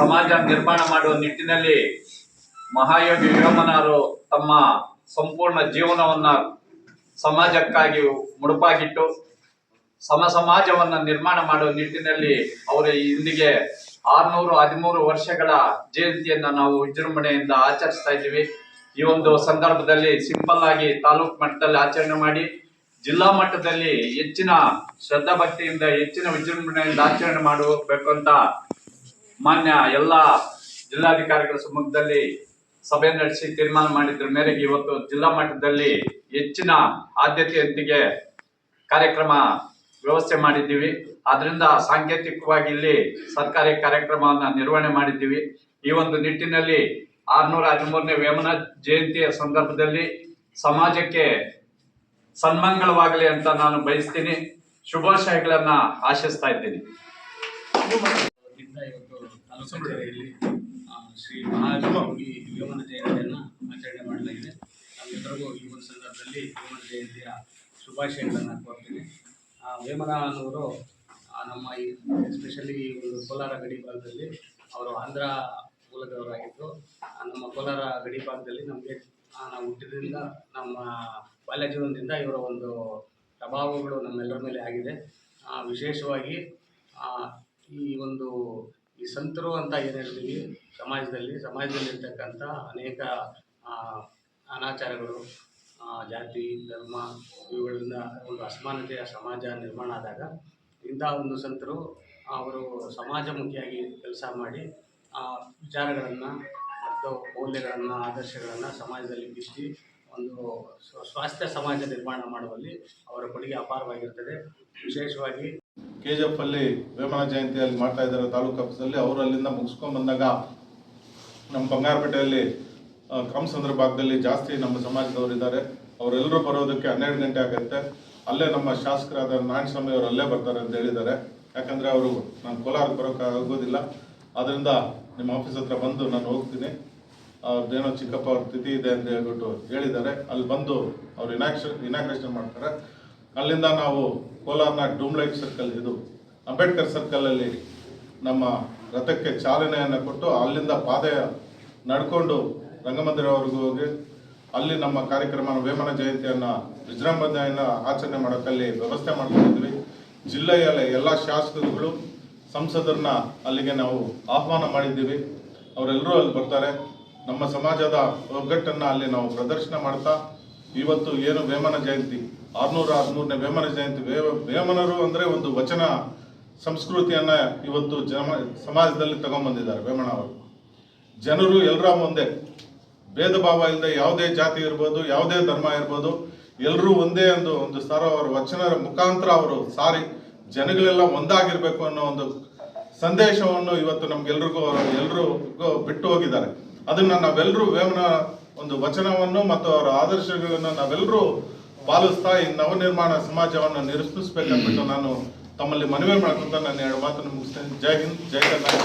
ಸಮಾಜ ನಿರ್ಮಾಣ ಮಾಡುವ ನಿಟ್ಟಿನಲ್ಲಿ ಮಹಾಯೋಗಿ ವೇಮನರು ತಮ್ಮ ಸಂಪೂರ್ಣ ಜೀವನವನ್ನ ಸಮಾಜಕ್ಕಾಗಿ ಮುಡುಪಾಗಿಟ್ಟು, ಸಮ ಸಮಾಜವನ್ನ ನಿರ್ಮಾಣ ಮಾಡುವ ನಿಟ್ಟಿನಲ್ಲಿ ಅವರ ಇಂದಿಗೆ ಆರ್ನೂರು, ಹದಿಮೂರು ವರ್ಷಗಳ ಜಯಂತಿಯನ್ನ ನಾವು ವಿಜೃಂಭಣೆಯಿಂದ ಆಚರಿಸ್ತಾ ಇದ್ದೀವಿ. ಈ ಒಂದು ಸಂದರ್ಭದಲ್ಲಿ ಸಿಂಪಲ್ ಆಗಿ ತಾಲೂಕು ಮಟ್ಟದಲ್ಲಿ ಆಚರಣೆ ಮಾಡಿ, ಜಿಲ್ಲಾ ಮಟ್ಟದಲ್ಲಿ ಹೆಚ್ಚಿನ ಶ್ರದ್ಧಾ ಭಕ್ತಿಯಿಂದ ಹೆಚ್ಚಿನ ವಿಜೃಂಭಣೆಯಿಂದ ಆಚರಣೆ ಮಾಡಬೇಕು ಅಂತ ಮಾನ್ಯ ಎಲ್ಲ ಜಿಲ್ಲಾಧಿಕಾರಿಗಳ ಸಮ್ಮುಖದಲ್ಲಿ ಸಭೆ ನಡೆಸಿ ತೀರ್ಮಾನ ಮಾಡಿದ್ರ ಮೇರೆಗೆ ಇವತ್ತು ಜಿಲ್ಲಾ ಮಟ್ಟದಲ್ಲಿ ಹೆಚ್ಚಿನ ಆದ್ಯತೆಯೊಂದಿಗೆ ಕಾರ್ಯಕ್ರಮ ವ್ಯವಸ್ಥೆ ಮಾಡಿದ್ದೀವಿ. ಅದರಿಂದ ಸಾಂಕೇತಿಕವಾಗಿ ಇಲ್ಲಿ ಸರ್ಕಾರಿ ಕಾರ್ಯಕ್ರಮವನ್ನು ನಿರ್ವಹಣೆ ಮಾಡಿದ್ದೀವಿ. ಈ ಒಂದು ನಿಟ್ಟಿನಲ್ಲಿ ಆರ್ನೂರ ಹದಿಮೂರನೇ ವೇಮನ ಜಯಂತಿಯ ಸಂದರ್ಭದಲ್ಲಿ ಸಮಾಜಕ್ಕೆ ಸನ್ಮಂಗಳವಾಗಲಿ ಅಂತ ನಾನು ಬಯಸ್ತೀನಿ. ಶುಭಾಶಯಗಳನ್ನ ಆಶಿಸ್ತಾ ಇದ್ದೀನಿ. ಇವತ್ತು ಆ, ಶ್ರೀ ಮಹಾಯೋಗಿ ವೇಮನ ಜಯಂತಿಯನ್ನು ಆಚರಣೆ ಮಾಡಲಾಗಿದೆ. ನಮ್ಮೆಲ್ಲರಿಗೂ ಈ ಒಂದು ಸಂದರ್ಭದಲ್ಲಿ ವೇಮನ ಜಯಂತಿಯ ಶುಭಾಶಯಗಳನ್ನು ಕೋರ್ತೀನಿ. ವೇಮನ ಅನ್ನೋರು ನಮ್ಮ ಈ ಎಸ್ಪೆಷಲಿ ಈ ಒಂದು ಕೋಲಾರ ಗಡಿ ಭಾಗದಲ್ಲಿ ಅವರು ಆಂಧ್ರ ಮೂಲದವರಾಗಿದ್ದರು ನಮ್ಮ ಕೋಲಾರ ಗಡಿ ಭಾಗದಲ್ಲಿ ನಮಗೆ ನಾವು ಹುಟ್ಟಿದ್ರಿಂದ ನಮ್ಮ ಬಾಲ್ಯ ಜೀವನದಿಂದ ಇವರ ಒಂದು ಪ್ರಭಾವಗಳು ನಮ್ಮೆಲ್ಲರ ಮೇಲೆ ಆಗಿದೆ. ವಿಶೇಷವಾಗಿ ಈ ಒಂದು ಈ ಸಂತರು ಅಂತ ಏನು ಹೇಳ್ತೀವಿ? ಸಮಾಜದಲ್ಲಿ, ಸಮಾಜದಲ್ಲಿರ್ತಕ್ಕಂಥ ಅನೇಕ ಅನಾಚಾರಗಳು ಜಾತಿ, ಧರ್ಮ ಇವುಗಳಿಂದ ಒಂದು ಅಸಮಾನತೆಯ ಸಮಾಜ ನಿರ್ಮಾಣ ಆದಾಗ ಇಂಥ ಒಂದು ಸಂತರು ಅವರು ಸಮಾಜಮುಖಿಯಾಗಿ ಕೆಲಸ ಮಾಡಿ, ಆ, ವಿಚಾರಗಳನ್ನು ಮತ್ತು ಮೌಲ್ಯಗಳನ್ನು, ಆದರ್ಶಗಳನ್ನು ಸಮಾಜದಲ್ಲಿ ಬಿತ್ತಿ ಒಂದು ಸ್ವ- ಸ್ವಾಸ್ಥ್ಯ ಸಮಾಜ ನಿರ್ಮಾಣ ಮಾಡುವಲ್ಲಿ ಅವರ ಕೊಡುಗೆ ಅಪಾರವಾಗಿರ್ತದೆ. ವಿಶೇಷವಾಗಿ ಕೆ ಅಲ್ಲಿ ವೇಮನ ಜಯಂತಿಯಲ್ಲಿ ಮಾಡ್ತಾ ಇದ್ದಾರೆ ತಾಲೂಕು ಆಫೀಸಲ್ಲಿ, ಅವರು ಅಲ್ಲಿಂದ ಮುಗಿಸ್ಕೊಂಡು ಬಂದಾಗ ನಮ್ಮ ಬಂಗಾರಪೇಟೆಯಲ್ಲಿ ಕ್ರಮ ಸಂದರ್ಭದಲ್ಲಿ ಜಾಸ್ತಿ ನಮ್ಮ ಸಮಾಜದವರು ಇದ್ದಾರೆ. ಅವರೆಲ್ಲರೂ ಬರೋದಕ್ಕೆ ಹನ್ನೆರಡು ಗಂಟೆ ಆಗುತ್ತೆ. ಅಲ್ಲೇ ನಮ್ಮ ಶಾಸಕರಾದ ನಾರಾಯಣಸ್ವಾಮಿ ಅವರು ಅಲ್ಲೇ ಬರ್ತಾರೆ ಅಂತ ಹೇಳಿದ್ದಾರೆ. ಯಾಕಂದ್ರೆ ಅವರು, ನಾನು ಕೋಲಾರಕ್ಕೆ ಬರೋಕ್ಕಾಗೋದಿಲ್ಲ ಆಗೋದಿಲ್ಲ. ಅದರಿಂದ ನಿಮ್ಮ ಆಫೀಸ್ ಹತ್ರ ಬಂದು ನಾನು ಹೋಗ್ತೀನಿ. ಅವ್ರದ್ದೇನೋ ಚಿಕ್ಕಪ್ಪ ಅವ್ರ ಸ್ಥಿತಿ ಇದೆ ಅಂತ ಹೇಳ್ಬಿಟ್ಟು ಹೇಳಿದ್ದಾರೆ. ಅಲ್ಲಿ ಬಂದು ಅವ್ರು ಇನಾಕ್ಷ ಇನಾಗ್ರೇಷನ್ ಮಾಡ್ತಾರೆ. ಅಲ್ಲಿಂದ ನಾವು ಕೋಲಾರ್ನ ಡೂಮ್ಲೈಟ್ ಸರ್ಕಲ್ ಇದು ಅಂಬೇಡ್ಕರ್ ಸರ್ಕಲ್ ಅಲ್ಲಿ ನಮ್ಮ ರಥಕ್ಕೆ ಚಾಲನೆಯನ್ನು ಕೊಟ್ಟು ಅಲ್ಲಿಂದ ಪಾದ ನಡ್ಕೊಂಡು ರಂಗಮಂದಿರವರೆಗೂ ಹೋಗಿ ಅಲ್ಲಿ ನಮ್ಮ ಕಾರ್ಯಕ್ರಮ ವೇಮನ ಜಯಂತಿಯನ್ನು ವಿಜೃಂಭಣೆಯನ್ನು ಆಚರಣೆ ಮಾಡೋಕ್ಕಲ್ಲಿ ವ್ಯವಸ್ಥೆ ಮಾಡ್ಕೊಂಡಿದ್ವಿ. ಜಿಲ್ಲೆಯಲ್ಲಿ ಎಲ್ಲ ಶಾಸಕರುಗಳು, ಸಂಸದರನ್ನ ಅಲ್ಲಿಗೆ ನಾವು ಆಹ್ವಾನ ಮಾಡಿದ್ದೀವಿ. ಅವರೆಲ್ಲರೂ ಅಲ್ಲಿ ಬರ್ತಾರೆ. ನಮ್ಮ ಸಮಾಜದ ಒಗ್ಗಟ್ಟನ್ನು ಅಲ್ಲಿ ನಾವು ಪ್ರದರ್ಶನ ಮಾಡ್ತಾ ಇವತ್ತು ಏನು ವೇಮನ ಜಯಂತಿ? ಆರ್ನೂರ ಹದಿಮೂರನೇ ವೇಮನ ಜಯಂತಿ. ವೇಮನರು ಅಂದ್ರೆ ಒಂದು ವಚನ, ಸಂಸ್ಕೃತಿಯನ್ನ ಇವತ್ತು ಜನ ಸಮಾಜದಲ್ಲಿ ತಗೊಂಡ್ಬಂದಿದ್ದಾರೆ ವೇಮನ ಅವರು. ಜನರು ಎಲ್ಲರ ಮುಂದೆ, ಭೇದ ಭಾವ ಇಲ್ಲದೆ ಯಾವುದೇ ಜಾತಿ ಇರ್ಬೋದು, ಯಾವುದೇ ಧರ್ಮ ಇರ್ಬೋದು, ಎಲ್ಲರೂ ಒಂದೇ ಒಂದು ಒಂದು ಸಾರ ಅವರ ವಚನರ ಮುಖಾಂತರ ಅವರು ಸಾರಿ ಜನಗಳೆಲ್ಲ ಒಂದಾಗಿರ್ಬೇಕು ಅನ್ನೋ ಒಂದು ಸಂದೇಶವನ್ನು ಇವತ್ತು ನಮ್ಗೆಲ್ರಿಗೂ ಎಲ್ರಿಗೂ ಬಿಟ್ಟು ಹೋಗಿದ್ದಾರೆ. ಅದನ್ನ ನಾವೆಲ್ಲರೂ ವೇಮನ ಒಂದು ವಚನವನ್ನು ಮತ್ತು ಅವರ ಆದರ್ಶಗಳನ್ನು ನಾವೆಲ್ಲರೂ ಪಾಲಿಸ್ತಾ ಈ ನವನಿರ್ಮಾಣ ಸಮಾಜವನ್ನು ನಿರ್ಮಿಸಬೇಕಂದ್ಬಿಟ್ಟು ನಾನು ತಮ್ಮಲ್ಲಿ ಮನವಿ ಮಾಡ್ಕೊಂತ ನಾನು ಎರಡು ಮಾತನ್ನು ಮುಗಿಸ್ತೇನೆ. ಜೈ ಹಿಂದ್, ಜೈ ಕರ್ನಾಟಕ.